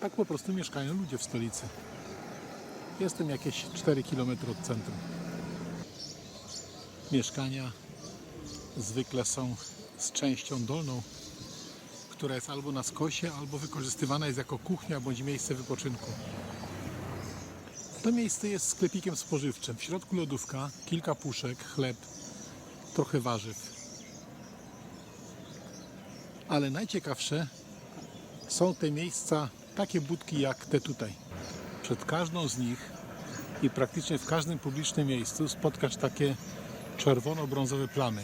Tak po prostu mieszkają ludzie w stolicy. Jestem jakieś 4 km od centrum. Mieszkania zwykle są z częścią dolną, która jest albo na skosie, albo wykorzystywana jest jako kuchnia bądź miejsce wypoczynku. To miejsce jest sklepikiem spożywczym. W środku lodówka, kilka puszek, chleb, trochę warzyw. Ale najciekawsze są te miejsca, takie budki jak te tutaj. Przed każdą z nich i praktycznie w każdym publicznym miejscu spotkasz takie czerwono-brązowe plamy.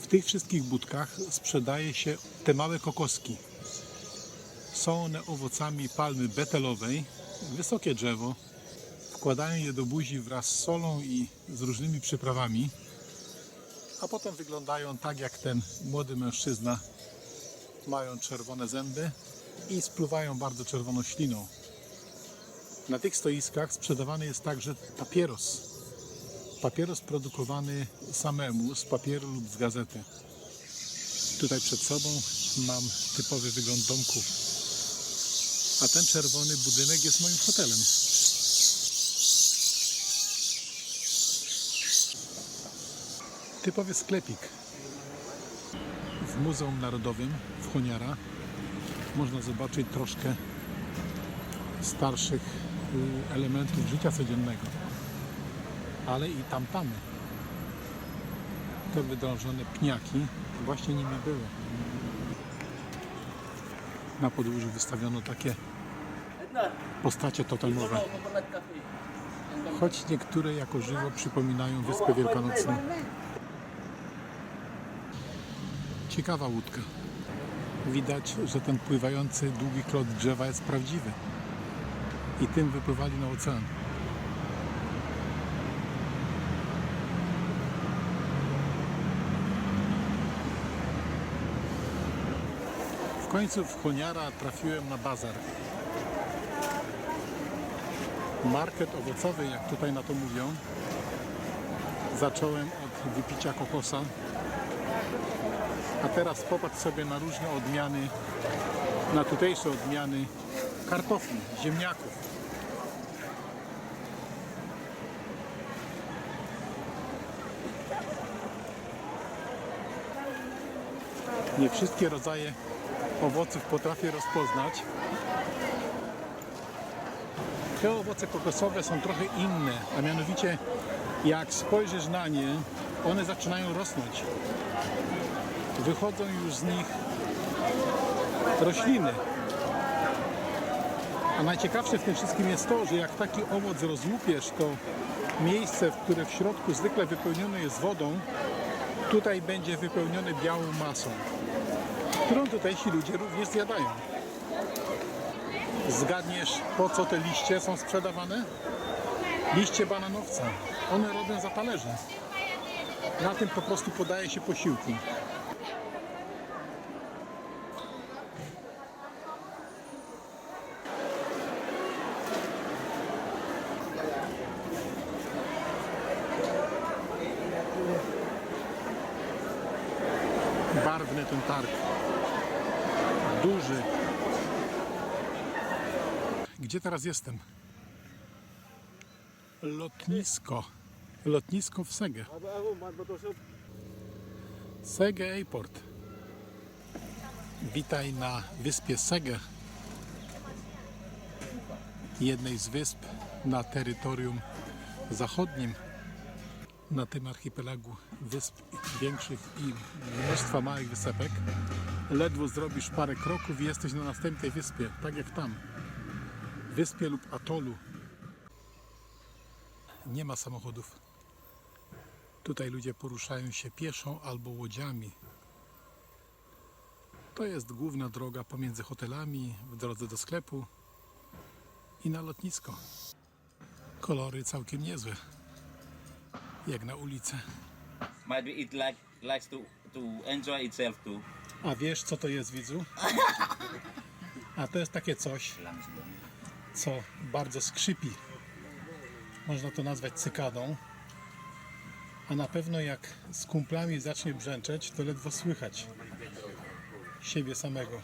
W tych wszystkich budkach sprzedaje się te małe kokoski. Są one owocami palmy betelowej, wysokie drzewo. Wkładają je do buzi wraz z solą i z różnymi przyprawami, a potem wyglądają tak jak ten młody mężczyzna. Mają czerwone zęby i spluwają bardzo czerwoną śliną. Na tych stoiskach sprzedawany jest także papieros. Papieros produkowany samemu z papieru lub z gazety. Tutaj przed sobą mam typowy wygląd domku. A ten czerwony budynek jest moim hotelem. Typowy sklepik. W Muzeum Narodowym w Honiara można zobaczyć troszkę starszych y, elementów życia codziennego. Ale i tam-tamy. Te wydrążone pniaki właśnie nimi były. Na podłóżu wystawiono takie postacie totemowe. Choć niektóre jako żywo przypominają Wyspę Wielkanocną. Ciekawa łódka. Widać, że ten pływający długi klot drzewa jest prawdziwy. I tym wypływali na ocean. Końcu w Honiara trafiłem na bazar. Market owocowy, jak tutaj na to mówią. Zacząłem od wypicia kokosa. A teraz popatrz sobie na różne odmiany, na tutejsze odmiany kartofli, ziemniaków. Nie wszystkie rodzaje owoców potrafię rozpoznać. Te owoce kokosowe są trochę inne, a mianowicie jak spojrzysz na nie, one zaczynają rosnąć. Wychodzą już z nich rośliny. A najciekawsze w tym wszystkim jest to, że jak taki owoc rozłupiesz, to miejsce, które w środku zwykle wypełnione jest wodą, tutaj będzie wypełnione białą masą, którą tutejsi ludzie również zjadają. Zgadniesz, po co te liście są sprzedawane? Liście bananowca. One robią za talerze. Na tym po prostu podaje się posiłki. Barwny ten targ. Duży. Gdzie teraz jestem? Lotnisko. Lotnisko w Sege. Sege Airport. Witaj na wyspie Sege. Jednej z wysp na terytorium zachodnim. Na tym archipelagu wysp większych i mnóstwa małych wysepek. Ledwo zrobisz parę kroków i jesteś na następnej wyspie, tak jak tam. Wyspie lub atolu. Nie ma samochodów. Tutaj ludzie poruszają się pieszo albo łodziami. To jest główna droga pomiędzy hotelami, w drodze do sklepu i na lotnisko. Kolory całkiem niezłe, jak na. Might be it like likes to to enjoy itself too. A wiesz co to jest widzu? A to jest takie coś, co bardzo skrzypi. Można to nazwać cykadą. A na pewno jak z kumplami zacznie brzęczeć, to ledwo słychać siebie samego.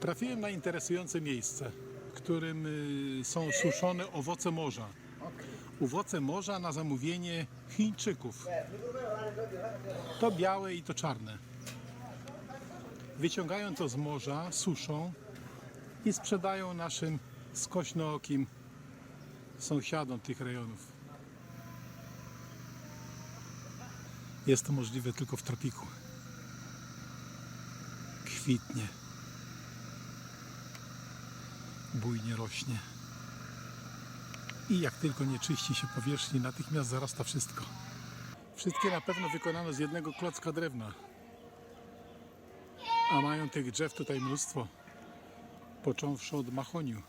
Trafiłem na interesujące miejsce, w którym y, są suszone owoce morza. Owoce morza na zamówienie Chińczyków. To białe i to czarne. Wyciągają to z morza, suszą i sprzedają naszym skośnookim sąsiadom tych rejonów. Jest to możliwe tylko w tropiku. Kwitnie. Bujnie rośnie. I jak tylko nie czyści się powierzchni, natychmiast zarasta wszystko. Wszystkie na pewno wykonano z jednego klocka drewna. A mają tych drzew tutaj mnóstwo. Począwszy od mahoniu.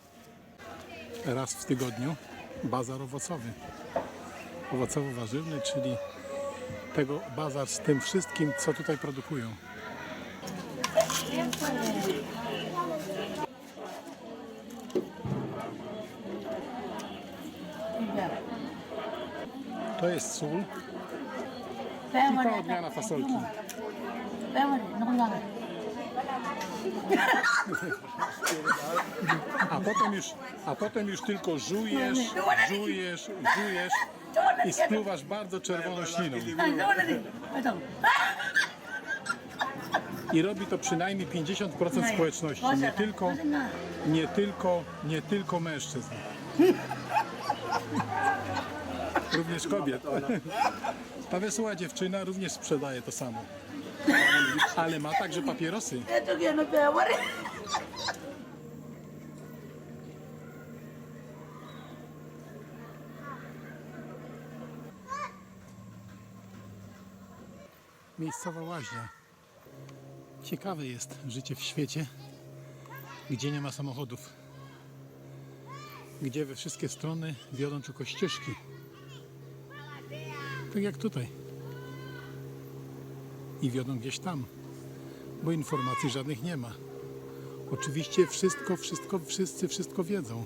Raz w tygodniu bazar owocowy. Owocowo-warzywny, czyli tego bazar z tym wszystkim, co tutaj produkują. To jest sól. I ta odmiana fasolki. A potem już, a potem już tylko żujesz, żujesz, żujesz i spluwasz bardzo czerwoną śliną. I robi to przynajmniej 50% społeczności, nie tylko, nie tylko, nie tylko mężczyzn. Również kobiet. Ta wesoła dziewczyna również sprzedaje to samo. Ale ma także papierosy. Miejscowa łaźnia. Ciekawe jest życie w świecie, gdzie nie ma samochodów. Gdzie we wszystkie strony wiodą tylko ścieżki. Tak jak tutaj. I wiodą gdzieś tam, bo informacji żadnych nie ma. Oczywiście wszystko, wszystko, wszyscy wszystko wiedzą.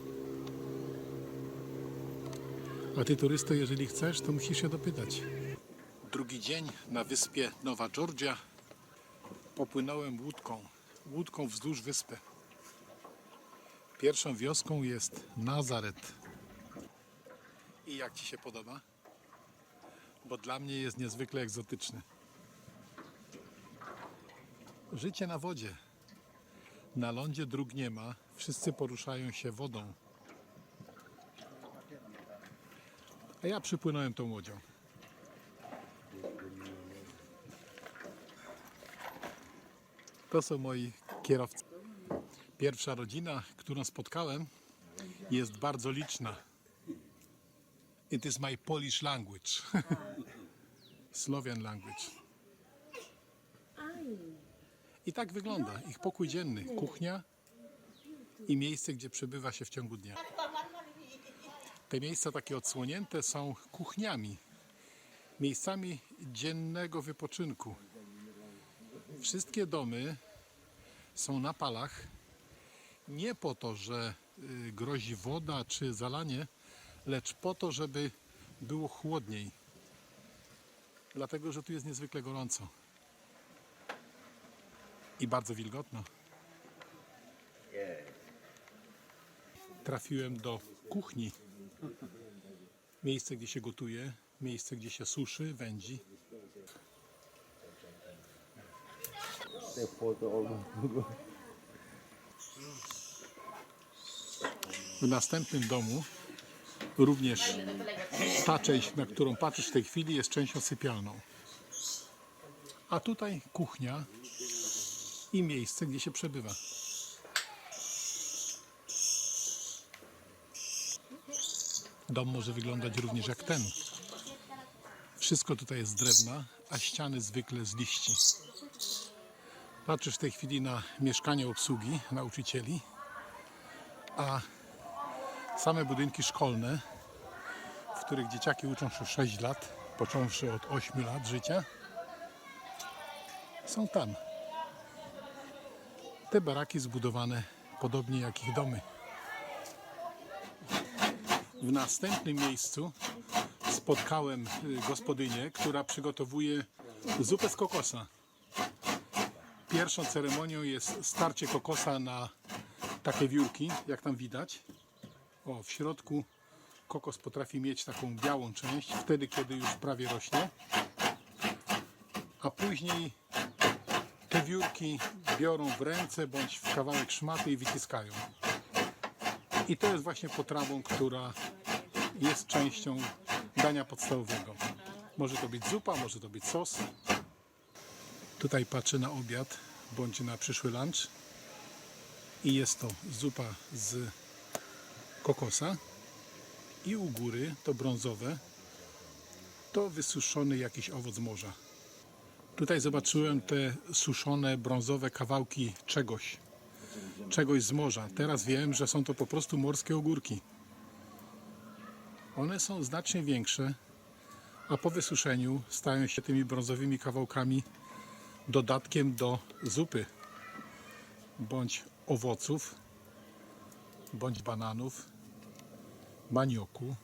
A ty turysto, jeżeli chcesz, to musisz się dopytać. Drugi dzień na wyspie Nowa Georgia popłynąłem łódką. Łódką wzdłuż wyspy. Pierwszą wioską jest Nazaret. I jak Ci się podoba? Bo dla mnie jest niezwykle egzotyczny. Życie na wodzie. Na lądzie dróg nie ma. Wszyscy poruszają się wodą. A ja przypłynąłem tą łodzią. To są moi kierowcy. Pierwsza rodzina, którą spotkałem, jest bardzo liczna. It is my Polish language. Slovian language. I tak wygląda ich pokój dzienny, kuchnia i miejsce, gdzie przebywa się w ciągu dnia. Te miejsca takie odsłonięte są kuchniami, miejscami dziennego wypoczynku. Wszystkie domy są na palach nie po to, że y, grozi woda czy zalanie, lecz po to, żeby było chłodniej. Dlatego, że tu jest niezwykle gorąco i bardzo wilgotno. Trafiłem do kuchni. Miejsce, gdzie się gotuje, miejsce, gdzie się suszy, wędzi. W następnym domu również ta część, na którą patrzysz w tej chwili, jest częścią sypialną. A tutaj kuchnia i miejsce, gdzie się przebywa. Dom może wyglądać również jak ten. Wszystko tutaj jest z drewna, a ściany zwykle z liści. Patrzysz w tej chwili na mieszkanie obsługi, nauczycieli, a same budynki szkolne, których dzieciaki uczą się 6 lat, począwszy od 8 lat życia, są tam. Te baraki zbudowane podobnie jak ich domy. W następnym miejscu spotkałem y, gospodynię, która przygotowuje zupę z kokosa. Pierwszą ceremonią jest starcie kokosa na takie wiórki, jak tam widać. O, w środku kokos potrafi mieć taką białą część, wtedy kiedy już prawie rośnie. A później te wiórki biorą w ręce bądź w kawałek szmaty i wyciskają. I to jest właśnie potrawą, która jest częścią dania podstawowego. Może to być zupa, może to być sos. Tutaj patrzę na obiad bądź na przyszły lunch. I jest to zupa z kokosa. I u góry to brązowe to wysuszony jakiś owoc morza. Tutaj zobaczyłem te suszone brązowe kawałki czegoś. Czegoś z morza. Teraz wiem, że są to po prostu morskie ogórki. One są znacznie większe, a po wysuszeniu stają się tymi brązowymi kawałkami dodatkiem do zupy bądź owoców, bądź bananów, manioku,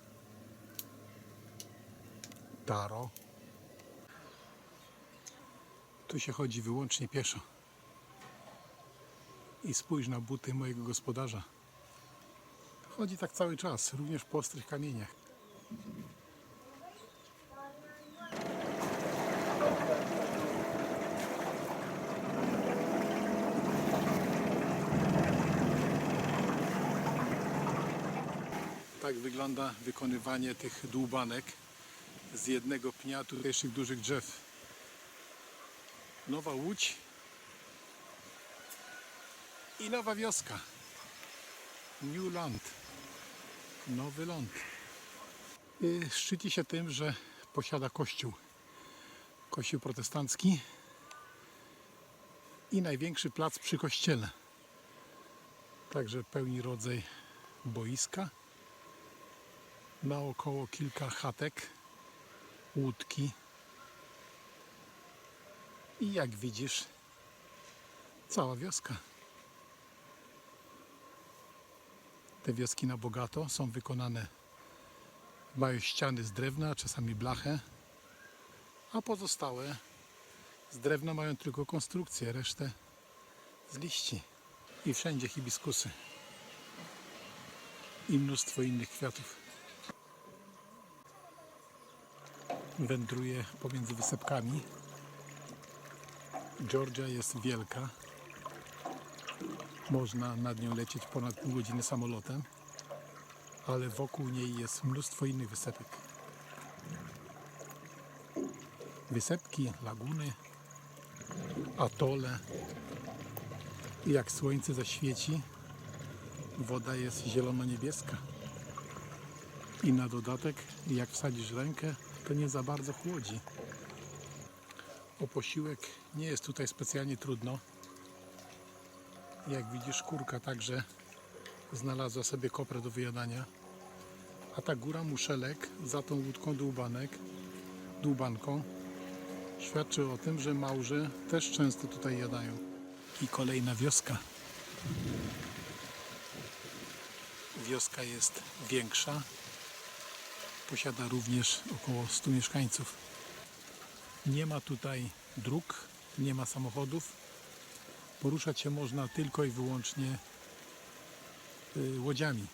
taro. Tu się chodzi wyłącznie pieszo. I spójrz na buty mojego gospodarza. Chodzi tak cały czas, również po ostrych kamieniach. Tak wygląda wykonywanie tych dłubanek z jednego pnia tutejszych dużych drzew. Nowa Łódź i nowa wioska. New Land. Nowy ląd. Y, Szczyci się tym, że posiada kościół. Kościół protestancki i największy plac przy kościele. Także pełni rodzaj boiska. Naokoło kilka chatek, łódki. I jak widzisz, cała wioska. Te wioski na bogato są wykonane, mają ściany z drewna, czasami blachę, a pozostałe z drewna mają tylko konstrukcję, resztę z liści. I wszędzie hibiskusy. I mnóstwo innych kwiatów. Wędruję pomiędzy wysepkami. Georgia jest wielka. Można nad nią lecieć ponad pół godziny samolotem, ale wokół niej jest mnóstwo innych wysepek. Wysepki, laguny, atole. Jak słońce zaświeci, woda jest zielono-niebieska. I na dodatek, jak wsadzisz rękę, to nie za bardzo chłodzi. O posiłek nie jest tutaj specjalnie trudno. Jak widzisz, kurka także znalazła sobie koprę do wyjadania. A ta góra muszelek za tą łódką dłubanek, dłubanką świadczy o tym, że małże też często tutaj jadają. I kolejna wioska. Wioska jest większa. Posiada również około 100 mieszkańców. Nie ma tutaj dróg, nie ma samochodów. Poruszać się można tylko i wyłącznie y, łodziami.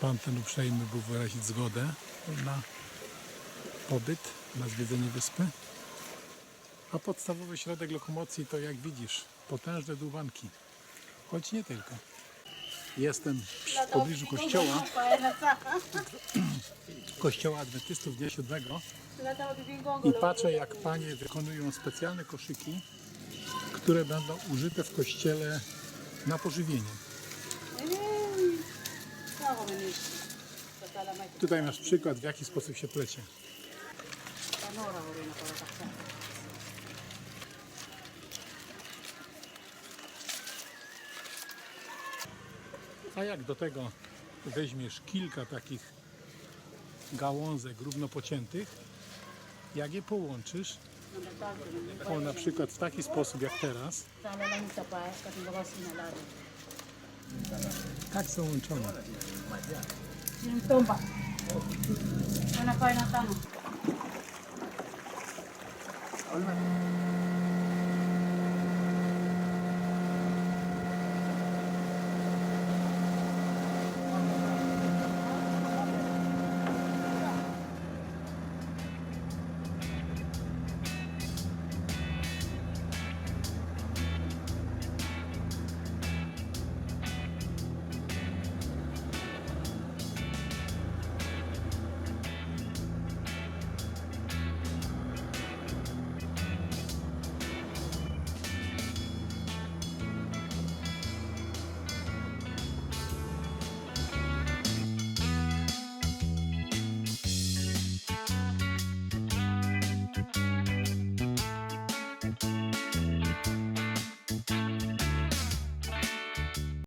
Pan ten uprzejmy był wyrazić zgodę na pobyt, na zwiedzenie wyspy. A podstawowy środek lokomocji to jak widzisz, potężne dłubanki. Choć nie tylko. Jestem w pobliżu kościoła, kościoła adwentystów Dnia Siódmego. I patrzę jak panie wykonują specjalne koszyki, które będą użyte w kościele na pożywienie. Tutaj masz przykład w jaki sposób się plecie. A jak do tego weźmiesz kilka takich gałązek równo pociętych, jak je połączysz, o na przykład w taki sposób jak teraz. Tak są łączone. Yung tomba. Ano pa na tanong?